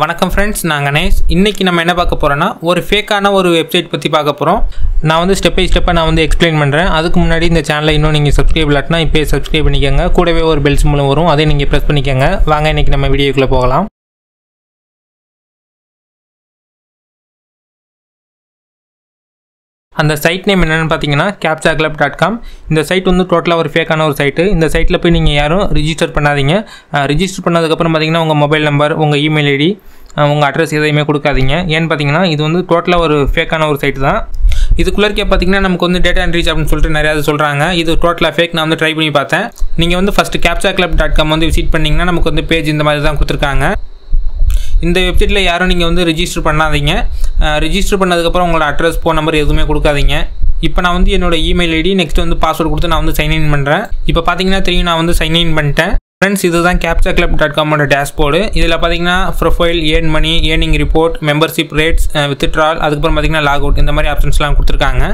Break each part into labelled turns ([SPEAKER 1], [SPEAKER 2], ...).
[SPEAKER 1] வணக்கம் ஃப்ரெண்ட்ஸ் நான் கணேஷ். இன்றைக்கி நம்ம என்ன பார்க்க போகிறோன்னா ஒரு ஃபேக்கான ஒரு வெப்சைட் பற்றி பார்க்க போகிறோம் நான் வந்து ஸ்டெப் பை ஸ்டெப்பாக நான் வந்து எக்ஸ்பிளைன் பண்ணுறேன் அதுக்கு முன்னாடி இந்த சேனலை இன்னும் நீங்கள் சப்ஸ்கிரைப் இல்லாட்டினா இப்போ சப்ஸ்கிரைப் பண்ணிக்கோங்க. கூடவே ஒரு பெல்ஸ் மூலம் வரும். அதை நீங்கள் ப்ரெஸ் பண்ணிக்கோங்க. வாங்க இன்றைக்கி நம்ம வீடியோக்குள்ளே போகலாம். அந்த சைட் நேம் என்னென்னு பார்த்தீங்கன்னா கேப்சா கிளப் டாட் காம் இந்த சைட் வந்து டோட்டலாக ஒரு ஃபேக்கான ஒரு சைட்டு இந்த சைட்டில் போய் நீங்கள் யாரும் ரிஜிஸ்டர் பண்ணாதீங்க. ரிஜிஸ்டர் பண்ணதுக்கப்புறம் பார்த்தீங்கன்னா உங்கள் மொபைல் நம்பர் உங்கள் இமெயில் ஐடி உங்கள் அட்ரஸ் எதையுமே கொடுக்காதீங்க. ஏன்னு பார்த்தீங்கன்னா இது வந்து டோட்டலாக ஒரு ஃபேக்கான ஒரு சைட்டு தான். இதுக்குள்ளே பார்த்தீங்கன்னா நமக்கு வந்து டேட்டா என்ட்ரிச் அப்படின்னு சொல்லிட்டு நிறையா சொல்கிறாங்க இது டோட்டலாக ஃபேக் நான் வந்து ட்ரை பண்ணி பார்த்தேன். நீங்கள் வந்து first captcha club dot com வந்து விசிட் பண்ணிங்கன்னா நமக்கு வந்து பேஜ் இந்த மாதிரி தான் கொடுத்துருக்காங்க. இந்த வெப்சைட்டில் யாரும் நீங்கள் வந்து ரிஜிஸ்டர் பண்ணாதீங்க. ரிஜிஸ்டர் பண்ணதுக்கப்புறம் உங்களோட அட்ரஸ் ஃபோன் நம்பர் எதுவுமே கொடுக்காதீங்க. இப்போ நான் வந்து என்னோட இமெயில் ஐடி நெக்ஸ்ட் வந்து பாஸ்வேர்டு கொடுத்து நான் வந்து சைன்இன் பண்ணுறேன் இப்போ பார்த்தீங்கன்னா தெரியும் நான் வந்து சைன்இன் பண்ணிட்டேன். ஃப்ரெண்ட்ஸ் இதுதான் கேப்சா கிளப் டாட் காமோட டேஷ்போர்டு இதில் பார்த்தீங்கன்னா profile earn money earning report membership rates withdrawal அதுக்கப்புறம் பார்த்தீங்கன்னா லாக் அவுட் இந்த மாதிரி ஆப்ஷன்ஸ்லாம் கொடுத்துருக்காங்க.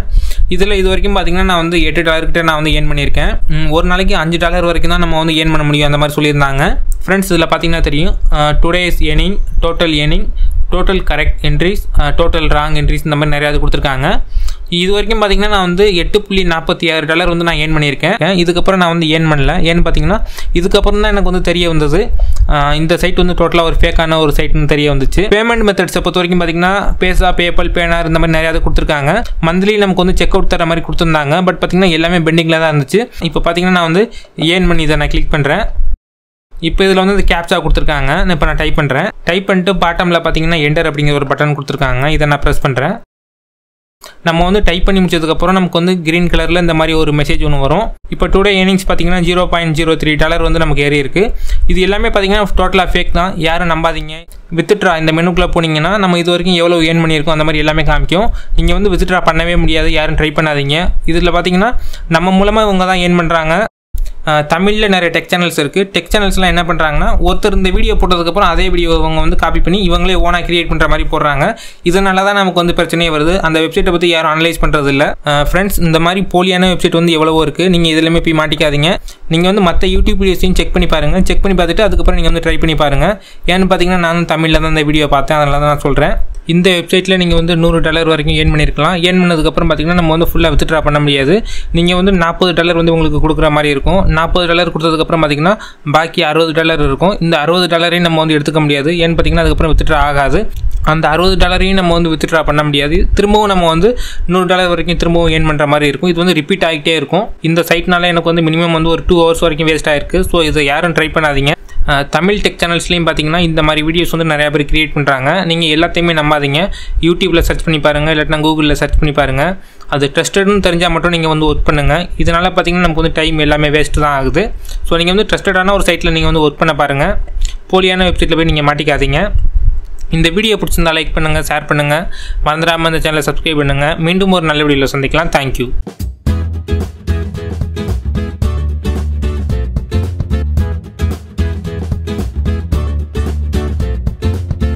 [SPEAKER 1] இதில் இது வரைக்கும் பார்த்தீங்கன்னா நான் வந்து எட்டு டாலர்கிட்ட நான் வந்து ஏர்ன் பண்ணியிருக்கேன். ஒரு நாளைக்கு அஞ்சு டாலர் வரைக்கும் தான் நம்ம வந்து ஏர்ன் பண்ண முடியும் அந்த மாதிரி சொல்லியிருந்தாங்க. ஃப்ரெண்ட்ஸ் இதில் பார்த்தீங்கன்னா தெரியும். Today's earning total earning total correct entries total wrong entries இந்த மாதிரி நிறையா இது கொடுத்துருக்காங்க. இது வரைக்கும் பார்த்தீங்கன்னா நான் வந்து எட்டு புள்ளி நாற்பத்தி ஆறு டாலர் வந்து நான் ஏர்ன் பண்ணியிருக்கேன். இதுக்கப்புறம் நான் வந்து ஏர்ன் பண்ணல. ஏன்னு பார்த்தீங்கன்னா இதுக்கப்புறம் தான் எனக்கு வந்து தெரிய வந்தது. இந்த சைட் வந்து டோட்டலாக ஒரு ஃபேக்கான ஒரு சைட்னு தெரிய வந்துச்சு. பேமெண்ட் மெத்தட்ஸை பொறுத்த வரைக்கும் பார்த்தீங்கன்னா பேசா பேபால் பேனார் இந்த மாதிரி நிறையா இது கொடுத்துருக்காங்க. மந்த்லி நமக்கு வந்து செக் அவுட் தர மாதிரி கொடுத்துருந்தாங்க. பட் பார்த்தீங்கன்னா எல்லாமே பெண்டிங்கில் தான் இருந்துச்சு. இப்போ பார்த்தீங்கன்னா நான் வந்து ஏர்ன் பண்ணி இதை நான் கிளிக் பண்ணுறேன் இப்போ இதில் வந்து இந்த கேப்சா கொடுத்துருக்காங்க. நான் இப்போ நான் டைப் பண்ணுறேன் டைப் பண்ணிட்டு பாட்டமில் பார்த்தீங்கன்னா என்டர் அப்படிங்கிற ஒரு பட்டன் கொடுத்துருக்காங்க. இதை நான் ப்ரெஸ் பண்ணுறேன் நம்ம வந்து டைப் பண்ணி முடிச்சதுக்கப்புறம் நமக்கு வந்து கிரீன் கலரில் இந்த மாதிரி ஒரு மெசேஜ் ஒன்று வரும். இப்போ டுடே ஏர்னிங்ஸ் பார்த்தீங்கன்னா zero point zero three dollar வந்து நமக்கு ஏறி இருக்குது இது எல்லாமே பார்த்தீங்கன்னா டோட்டலாக ஃபேக் தான். யாரும் நம்பாதீங்க. வித்ட்ரா இந்த மெனுக்குள்ளே போனீங்கன்னா நம்ம இது வரைக்கும் எவ்வளோ ஏர்ன் பண்ணியிருக்கோம் அந்த மாதிரி எல்லாமே காமிக்கும். நீங்கள் வந்து வித்ட்ரா பண்ணவே முடியாது. யாரும் ட்ரை பண்ணாதீங்க. இதில் பார்த்தீங்கன்னா நம்ம மூலமாக இவங்க தான் ஏர்ன் பண்ணுறாங்க தமிழில் நிறைய டெக் சேனல்ஸ் இருக்குது டெக் சேனல்ஸ்லாம் என்ன பண்ணுறாங்கன்னா ஒருத்தர் இந்த வீடியோ போட்டதுக்கப்புறம் அதே வீடியோ இவங்க வந்து காப்பி பண்ணி இவங்களே ஓனாக கிரியேட் பண்ணுற மாதிரி போடுறாங்க. இதனால தான் நமக்கு வந்து பிரச்சனையே வருது. அந்த வெப்சைட்டை பற்றி யாரும் அனலைஸ் பண்ணுறது இல்லை ஃப்ரெண்ட்ஸ் இந்த மாதிரி போலியான வெப்சைட் வந்து எவ்வளவோ இருக்குது நீங்கள் இதுலையுமே போய் மாட்டிக்காதீங்க. நீங்கள் வந்து மற்ற யூடியூப் வீடியோஸையும் செக் பண்ணி பாருங்கள் செக் பண்ணி பார்த்துட்டு அதுக்கப்புறம் நீங்கள் வந்து ட்ரை பண்ணி பாருங்கள் ஏன்னு பார்த்தீங்கன்னா நானும் தமிழில் தான் இந்த வீடியோ பார்த்தேன். அதனால தான் நான் சொல்கிறேன் இந்த வெப்சைட்டில் நீங்கள் வந்து நூறு டாலர் வரைக்கும் ஏர்ன் பண்ணியிருக்கலாம் ஏர்ன் பண்ணதுக்கப்புறம் பார்த்தீங்கன்னா நம்ம வந்து ஃபுல்லாக வித்ட்ரா பண்ண முடியாது. நீங்கள் வந்து நாற்பது டாலர் வந்து உங்களுக்கு கொடுக்குற மாதிரி இருக்கும். நாற்பது டாலர் கொடுத்ததுக்கப்புறம் பார்த்தீங்கன்னா பாக்கி அறுபது டாலர் இருக்கும். இந்த அறுபது டாலரையும் நம்ம வந்து எடுத்துக்க முடியாது. ஏன்னு பார்த்தீங்கன்னா அதுக்கப்புறம் வித்ட்ரா ஆகாது. அந்த அறுபது டாலரையும் நம்ம வந்து வித்ட்ரா பண்ண முடியாது. திரும்பவும் நம்ம வந்து நூறு டாலர் வரைக்கும் திரும்பவும் ஏர்ன் பண்ணுற மாதிரி இருக்கும். இது வந்து ரிப்பீட் ஆகிட்டே இருக்கும். இந்த சைட்னால எனக்கு வந்து மினிமம் வந்து ஒரு டூ ஹவர்ஸ் வரைக்கும் வேஸ்ட் ஆயிருக்கு. ஸோ இதை யாரும் ட்ரை பண்ணாதீங்க. தமிழ் டெக் சேனல்ஸ்லேயும் பார்த்தீங்கன்னா இந்த மாதிரி வீடியோஸ் வந்து நிறையா பேர் க்ரியேட் பண்ணுறாங்க நீங்கள் எல்லாத்தையுமே நம்பாதீங்க. யூடியூப்பில் சர்ச் பண்ணி பாருங்கள் இல்லாட்டினா கூகுளில் சர்ச் பண்ணி பாருங்கள் அது ட்ரஸ்டட்னு தெரிஞ்சால் மட்டும் நீங்கள் வந்து ஒர்க் பண்ணுங்கள் இதனால் பார்த்தீங்கன்னா நமக்கு வந்து டைம் எல்லாமே வேஸ்ட்டு தான் ஆகுது. ஸோ நீங்கள் வந்து ட்ரஸ்டடான ஒரு சைட்டில் நீங்கள் வந்து ஒர்க் பண்ண பாருங்கள் போலியான வெப்சைட்டில் போய் நீங்கள் மாட்டிக்காதீங்க. இந்த வீடியோ பிடிச்சிருந்தா லைக் பண்ணுங்கள் ஷேர் பண்ணுங்கள் மறந்துடாமல் இந்த சேனலை சப்ஸ்கிரைப் பண்ணுங்கள் மீண்டும் ஒரு நல்ல வீடியோவில் சந்திக்கலாம். தேங்க்யூ